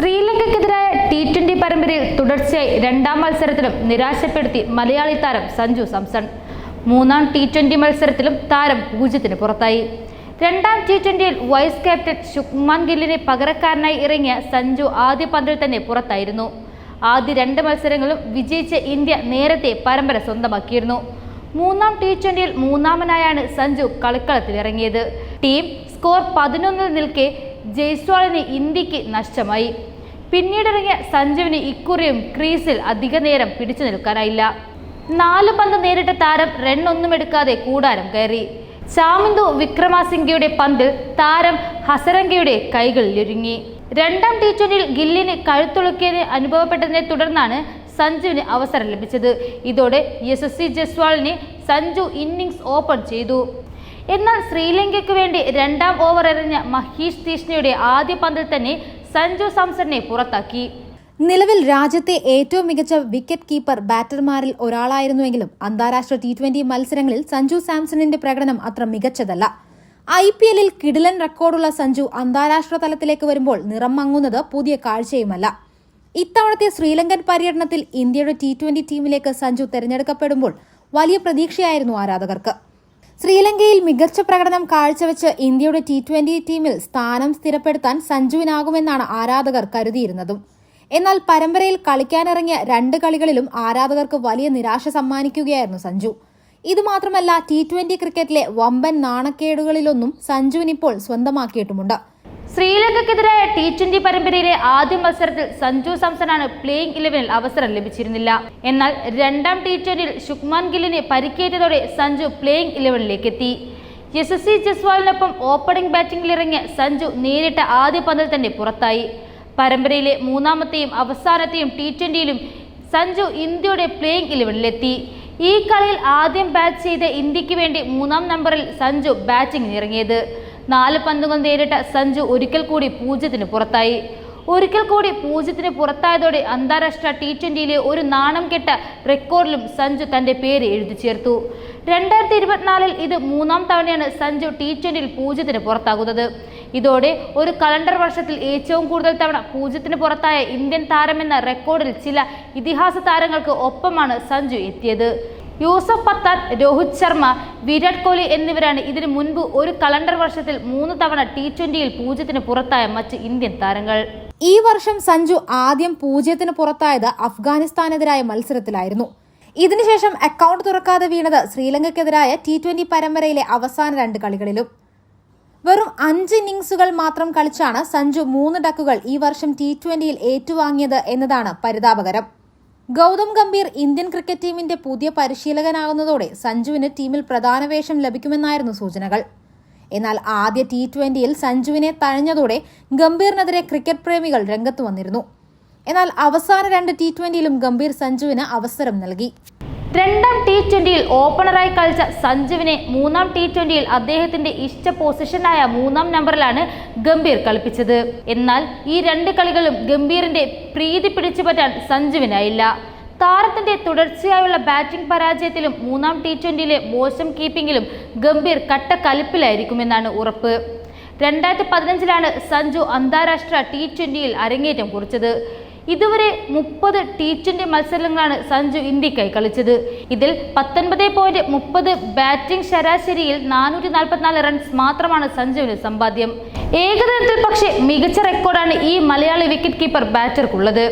ശ്രീലങ്കയ്ക്കെതിരായ T twenty പരമ്പരയിൽ തുടർച്ചയായി രണ്ടാം മത്സരത്തിലും നിരാശപ്പെടുത്തി മലയാളി താരം സഞ്ജു സാംസൺ. മൂന്നാം ടി ട്വന്റി മത്സരത്തിലും താരം പൂജ്യത്തിന് പുറത്തായി. രണ്ടാം ടി ട്വന്റിയിൽ വൈസ് ക്യാപ്റ്റൻ ശുക്മാൻ ഗില്ലിനെ പകരക്കാരനായി ഇറങ്ങിയ സഞ്ജു ആദ്യ പന്തിൽ തന്നെ പുറത്തായിരുന്നു. ആദ്യ രണ്ട് മത്സരങ്ങളും വിജയിച്ച ഇന്ത്യ നേരത്തെ പരമ്പര സ്വന്തമാക്കിയിരുന്നു. മൂന്നാം ടി ട്വന്റിയിൽ മൂന്നാമനായാണ് സഞ്ജു കളിക്കളത്തിലിറങ്ങിയത് ടീം സ്കോർ പതിനൊന്നിൽ നിൽക്കെ ജയ്സ്വാളിന് ഇന്ത്യയ്ക്ക് നഷ്ടമായി. പിന്നീടിറങ്ങിയ സഞ്ജുവിന് ഇക്കുറിയും ക്രീസിൽ അധിക നേരം പിടിച്ചു നിൽക്കാനായില്ല. നാല് പന്ത് നേരിട്ട താരം റണ്ണൊന്നും എടുക്കാതെ കൂടാരം കയറി. ചാമിന്ദു വിക്രമാസിംഗയുടെ പന്തിൽ താരം ഹസരംഗയുടെ കൈകളിലൊരുങ്ങി രണ്ടാം ടി ട്വന്റിയിൽ ഗില്ലിന് കഴുത്തുളുക്കിയത് അനുഭവപ്പെട്ടതിനെ തുടർന്നാണ് സഞ്ജുവിന് അവസരം ലഭിച്ചത്. ഇതോടെ യശസ്വി ജസ്വാളിനെ സഞ്ജു ഇന്നിംഗ്സ് ഓപ്പൺ ചെയ്തു. എന്നാൽ ശ്രീലങ്കയ്ക്ക് വേണ്ടി രണ്ടാം ഓവർ എറിഞ്ഞ മഹീഷ് തീഷ്ണയുടെ ആദ്യ പന്തിൽ തന്നെ സഞ്ജു സാംസണിനെ പുറത്താക്കി. നിലവിൽ രാജ്യത്തെ ഏറ്റവും മികച്ച വിക്കറ്റ് കീപ്പർ ബാറ്റർമാരിൽ ഒരാളായിരുന്നുവെങ്കിലും അന്താരാഷ്ട്ര ടി ട്വന്റി മത്സരങ്ങളിൽ സഞ്ജു സാംസണിന്റെ പ്രകടനം അത്ര മികച്ചതല്ല. ഐ പി എല്ലിൽ കിടിലൻ റെക്കോർഡുള്ള സഞ്ജു അന്താരാഷ്ട്ര തലത്തിലേക്ക് വരുമ്പോൾ നിറം മങ്ങുന്നത് പുതിയ കാഴ്ചയുമല്ല. ഇത്തവണത്തെ ശ്രീലങ്കൻ പര്യടനത്തിൽ ഇന്ത്യയുടെ ടി ട്വന്റി ടീമിലേക്ക് സഞ്ജു തെരഞ്ഞെടുക്കപ്പെടുമ്പോൾ വലിയ പ്രതീക്ഷയായിരുന്നു ആരാധകർക്ക്. ശ്രീലങ്കയിൽ മികച്ച പ്രകടനം കാഴ്ചവെച്ച് ഇന്ത്യയുടെ ടി ട്വന്റി ടീമിൽ സ്ഥാനം സ്ഥിരപ്പെടുത്താൻ സഞ്ജുവിനാകുമെന്നാണ് ആരാധകർ കരുതിയിരുന്നതും. എന്നാൽ പരമ്പരയിൽ കളിക്കാനിറങ്ങിയ രണ്ട് കളികളിലും ആരാധകർക്ക് വലിയ നിരാശ സമ്മാനിക്കുകയായിരുന്നു സഞ്ജു. ഇതുമാത്രമല്ല ടി ട്വന്റി ക്രിക്കറ്റിലെ വമ്പൻ നാണക്കേടുകളിലൊന്നും സഞ്ജുവിനിപ്പോൾ സ്വന്തമാക്കിയിട്ടുമുണ്ട്. ശ്രീലങ്കയ്ക്കെതിരായ ടി ട്വന്റി പരമ്പരയിലെ ആദ്യ മത്സരത്തിൽ സഞ്ജു സാംസണാണ് പ്ലേയിംഗ് ഇലവനിൽ അവസരം ലഭിച്ചിരുന്നില്ല. എന്നാൽ രണ്ടാം ടി ട്വന്റിയിൽ ശുക്മാൻ ഗില്ലിന് പരിക്കേറ്റതോടെ സഞ്ജു പ്ലേയിംഗ് ഇലവനിലേക്ക് എത്തി യശസ്വി ജസ്വാളിനൊപ്പം ഓപ്പണിംഗ് ബാറ്റിംഗിലിറങ്ങിയ സഞ്ജു നേരിട്ട ആദ്യ പന്തിൽ തന്നെ പുറത്തായി. പരമ്പരയിലെ മൂന്നാമത്തെയും അവസാനത്തെയും ടി ട്വന്റിയിലും സഞ്ജു ഇന്ത്യയുടെ പ്ലേയിംഗ് ഇലവനിലെത്തി ഈ കളിയിൽ ആദ്യം ബാറ്റ് ചെയ്ത ഇന്ത്യയ്ക്ക് വേണ്ടി മൂന്നാം നമ്പറിൽ സഞ്ജു ബാറ്റിംഗിന് ഇറങ്ങിയത്. നാല് പന്തുകൾ നേരിട്ട സഞ്ജു ഒരിക്കൽ കൂടി പൂജ്യത്തിന് പുറത്തായി. ഒരിക്കൽ കൂടി പൂജ്യത്തിന് പുറത്തായതോടെ അന്താരാഷ്ട്ര ടി ട്വന്റിയിലെ ഒരു നാണം കെട്ട റെക്കോർഡിലും സഞ്ജു തന്റെ പേര് എഴുതി ചേർത്തു. രണ്ടായിരത്തി ഇരുപത്തിനാലിൽ ഇത് മൂന്നാം തവണയാണ് സഞ്ജു ടി ട്വന്റിയിൽ പൂജ്യത്തിന് പുറത്താകുന്നത്. ഇതോടെ ഒരു കലണ്ടർ വർഷത്തിൽ ഏറ്റവും കൂടുതൽ തവണ പൂജ്യത്തിന് പുറത്തായ ഇന്ത്യൻ താരമെന്ന റെക്കോർഡിൽ ചില ഇതിഹാസ താരങ്ങൾക്ക് ഒപ്പമാണ് സഞ്ജു എത്തിയത്. യൂസഫ് പത്താൻ രോഹിത് ശർമ്മ വിരാട് കോഹ്ലി എന്നിവരാണ് ഇതിനു മുൻപ് ഒരു കലണ്ടർ വർഷത്തിൽ മൂന്ന് തവണ ടി ട്വന്റിയിൽ പൂജ്യത്തിന് പുറത്തായ മറ്റ് ഇന്ത്യൻ താരങ്ങൾ. ഈ വർഷം സഞ്ജു ആദ്യം പൂജ്യത്തിന് പുറത്തായത് അഫ്ഗാനിസ്ഥാനെതിരായ മത്സരത്തിലായിരുന്നു. ഇതിനുശേഷം അക്കൗണ്ട് തുറക്കാതെ വീണത് ശ്രീലങ്കയ്ക്കെതിരായ ടി ട്വന്റി പരമ്പരയിലെ അവസാന രണ്ട് കളികളിലും. വെറും അഞ്ച് ഇന്നിംഗ്സുകൾ മാത്രം കളിച്ചാണ് സഞ്ജു മൂന്ന് ഡക്കുകൾ ഈ വർഷം ടി ട്വന്റിയിൽ ഏറ്റുവാങ്ങിയത് എന്നതാണ് പരിതാപകരം. ഗൗതം ഗംഭീർ ഇന്ത്യൻ ക്രിക്കറ്റ് ടീമിന്റെ പുതിയ പരിശീലകനാകുന്നതോടെ സഞ്ജുവിന് ടീമിൽ പ്രധാന വേഷം ലഭിക്കുമെന്നായിരുന്നു സൂചനകൾ. എന്നാൽ ആദ്യ ടി ട്വന്റിയിൽ സഞ്ജുവിനെ തഴഞ്ഞതോടെ ഗംഭീറിനെതിരെ ക്രിക്കറ്റ് പ്രേമികൾ രംഗത്ത് വന്നിരുന്നു. എന്നാൽ അവസാന രണ്ട് ടി ട്വന്റിയിലും ഗംഭീർ സഞ്ജുവിന് അവസരം നൽകി. രണ്ടാം ടി ട്വന്റിയിൽ ഓപ്പണറായി കളിച്ച സഞ്ജുവിനെ മൂന്നാം ടി ട്വന്റിയിൽ അദ്ദേഹത്തിന്റെ ഇഷ്ട പൊസിഷനായ മൂന്നാം നമ്പറിലാണ് ഗംഭീർ കളിപ്പിച്ചത്. എന്നാൽ ഈ രണ്ട് കളികളും ഗംഭീറിന്റെ പ്രീതി പിടിച്ചു പറ്റാൻ സഞ്ജുവിനായില്ല. താരത്തിന്റെ തുടർച്ചയായുള്ള ബാറ്റിംഗ് പരാജയത്തിലും മൂന്നാം ടി ട്വന്റിയിലെ മോശം കീപ്പിംഗിലും ഗംഭീർ കട്ട കലിപ്പിലായിരിക്കുമെന്നാണ് ഉറപ്പ്. രണ്ടായിരത്തി പതിനഞ്ചിലാണ് സഞ്ജു അന്താരാഷ്ട്ര ടി ട്വന്റിയിൽ അരങ്ങേറ്റം കുറിച്ചത്. ഇതുവരെ മുപ്പത് ടി ട്വന്റി മത്സരങ്ങളാണ് സഞ്ജു ഇന്ത്യക്കായി കളിച്ചത്. ഇതിൽ പത്തൊൻപത് പോയിന്റ് മുപ്പത് ബാറ്റിംഗ് ശരാശരിയിൽ നാനൂറ്റി നാൽപ്പത്തിനാല് റൺസ് മാത്രമാണ് സഞ്ജുവിന് സമ്പാദ്യം. ഏകദിനത്തിൽ പക്ഷേ മികച്ച റെക്കോർഡാണ് ഈ മലയാളി വിക്കറ്റ് കീപ്പർ ബാറ്റർക്കുള്ളത്.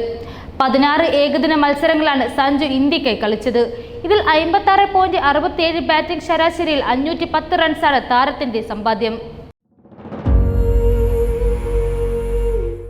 പതിനാറ് ഏകദിന മത്സരങ്ങളാണ് സഞ്ജു ഇന്ത്യക്കായി കളിച്ചത്. ഇതിൽ അമ്പത്താറ് പോയിന്റ് അറുപത്തിയേഴ് ബാറ്റിംഗ് ശരാശരിയിൽ അഞ്ഞൂറ്റി പത്ത് റൺസാണ് താരത്തിന്റെ സമ്പാദ്യം.